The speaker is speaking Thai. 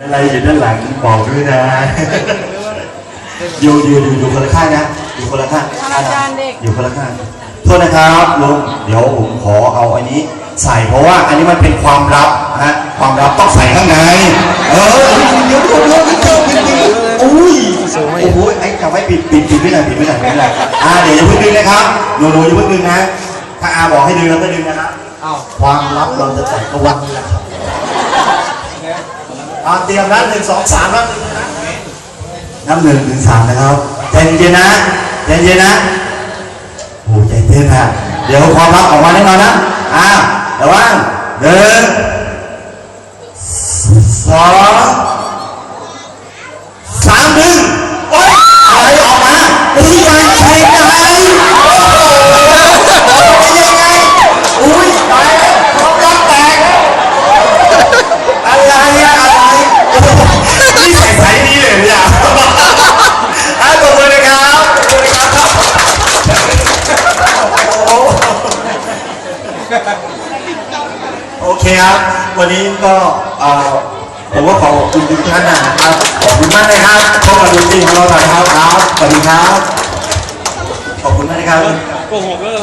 อะไรอยู่ด้านหลังบอกด้วยนะอยู่อยู่อยู่อยู่คนละข้างนะอยู่คนละข้างอาจารย์เด็กอยู่คนละข้างโทษนะครับลุงเดี๋ยวผมขอเอาอันนี้ ใส่เพราะว่าอันนี้มันเป็นความลับนะฮะความลับต้องใส่ข้างในเออเดี๋ยวเดี๋ยวเดี๋ยวเดี๋ยวเดี๋ยวเดี๋ยวอุ้ยโอ้โหไอ้จับไว้ปิดปิดปิดไม่ได้ปิดไม่ได้ปิดไม่ได้อ่าเดี๋ยวอย่าเพิ่งดึงนะครับหนูหนูอย่าเพิ่งดึงนะถ้าอาบอกให้ดึงเราก็ดึงนะครับอ้าวความลับเราจะใส่กวันนี้แหละครับ อ่าเตรียมนะหนึ่งสองสามแล้วนับหนึ่งถึงสามนะครับใจเย็นๆนะใจเย็นๆนะโอ้ใจเต้นฮะเดี๋ยวความรับออกมาแน่นอนนะอ่าระวังหนึ่งสอง โอเคครับ วันนี้ก็เอ่อผมก็ขอขอบคุณทุกท่านนะครับ ขอบคุณมากเลยครับพบกับดนตรีของเราหน่อยครับครับสวัสดีครับ ขอบคุณมากนะครับ โกหกเลย